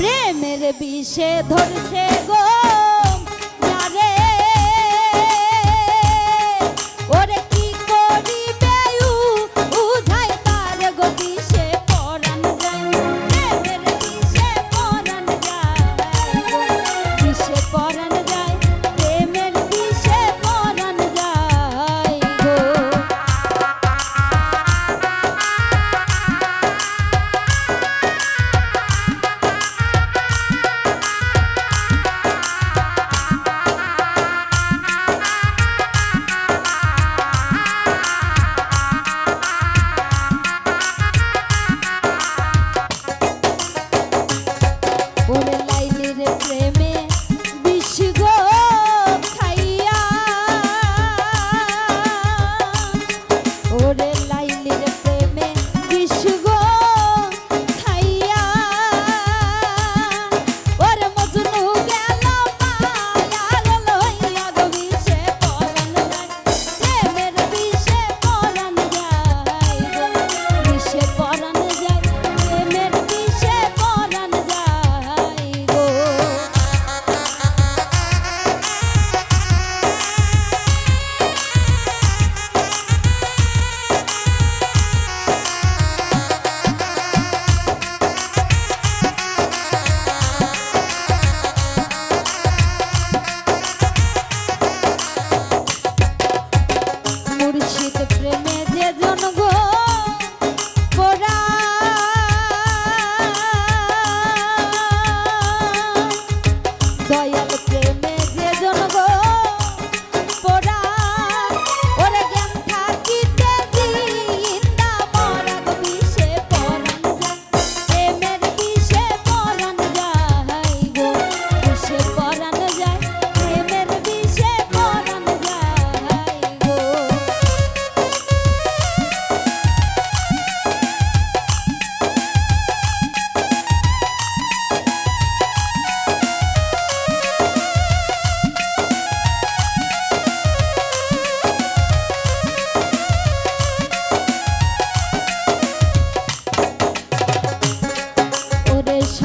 প্রেমের বিষে ধরছে গো। Oh, dear. que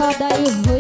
সদাই